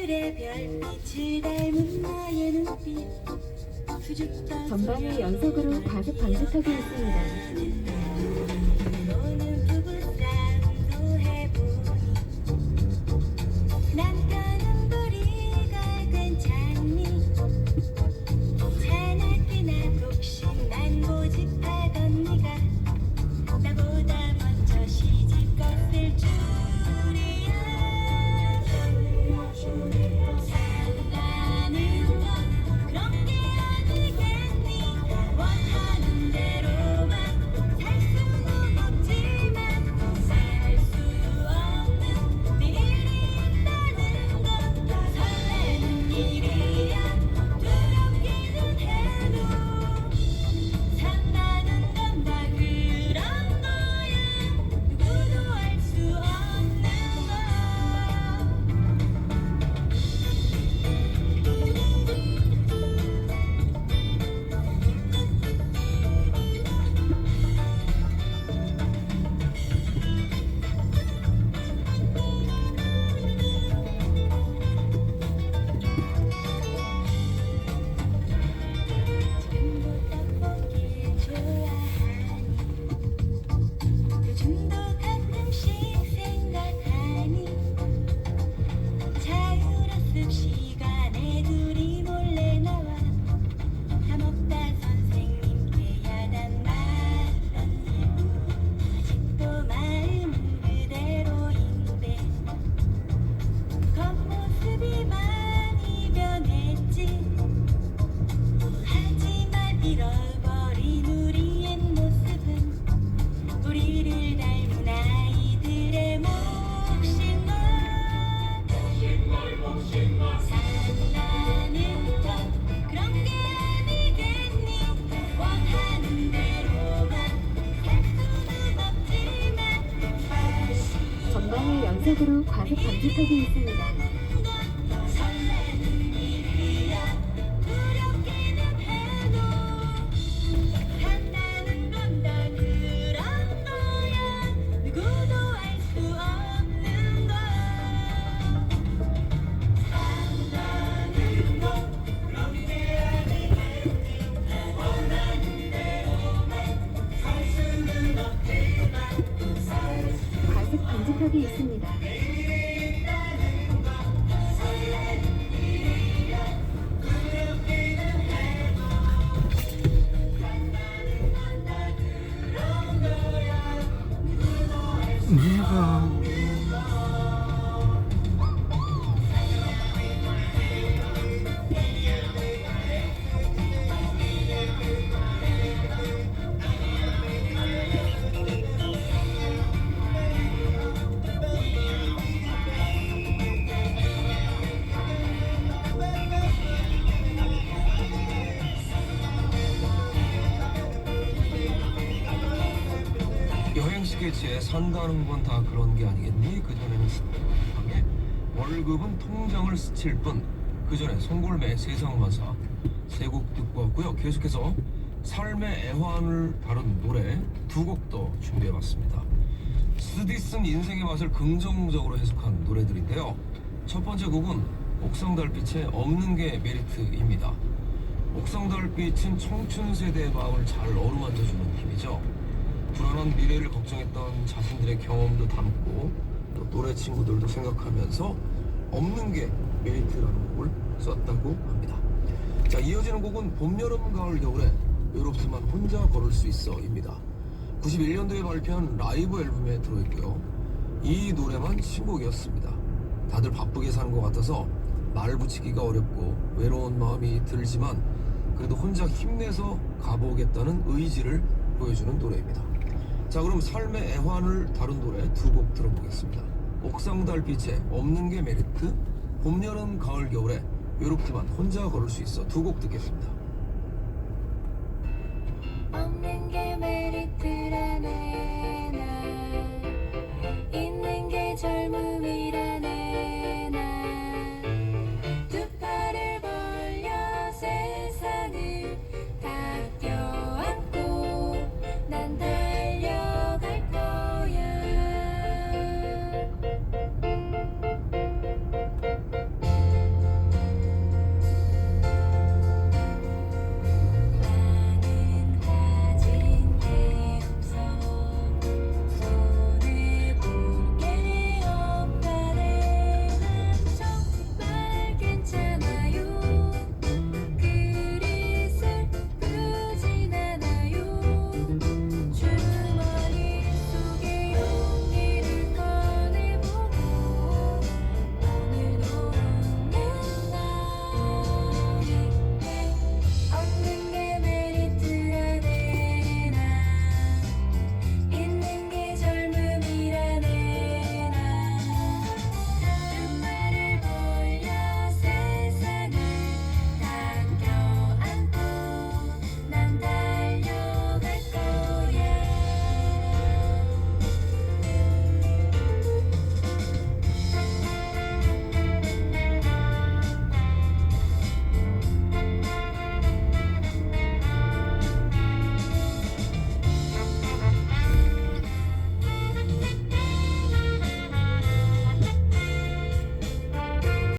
하늘의 별빛을 닮은 나의 눈빛. 전방에 연속으로 과속 방지턱이 있습니다. 연속으로 과속 방지턱이 있습니다. 내가 여 스케치에 산다는 건 다 그런 게 아니겠니? 그전에는 방에 월급은 통장을 스칠 뿐 그전에 송골매 세상만사 세곡 듣고 왔고요. 계속해서 삶의 애환을 다룬 노래 두 곡 더 준비해봤습니다. 쓴 인생의 맛을 긍정적으로 해석한 노래들인데요. 첫 번째 곡은 옥상달빛의 없는 게 메리트입니다. 옥상달빛은 청춘 세대의 마음을 잘 어루만져주는 힘이죠 불안한 미래를 걱정했던 자신들의 경험도 담고 또 또래 친구들도 생각하면서 없는 게 메리트라는 곡을 썼다고 합니다. 자 이어지는 곡은 봄, 여름, 가을, 겨울에 외롭지만 혼자 걸을 수 있어입니다. 91년도에 발표한 라이브 앨범에 들어있고요. 이 노래만 신곡이었습니다. 다들 바쁘게 사는 것 같아서 말 붙이기가 어렵고 외로운 마음이 들지만 그래도 혼자 힘내서 가보겠다는 의지를 보여주는 노래입니다. 자 그럼 삶의 애환을 다룬 노래 두 곡 들어보겠습니다. 옥상 달빛에 없는 게 메리트, 봄, 여름, 가을, 겨울에 외롭지만 혼자 걸을 수 있어 두 곡 듣겠습니다.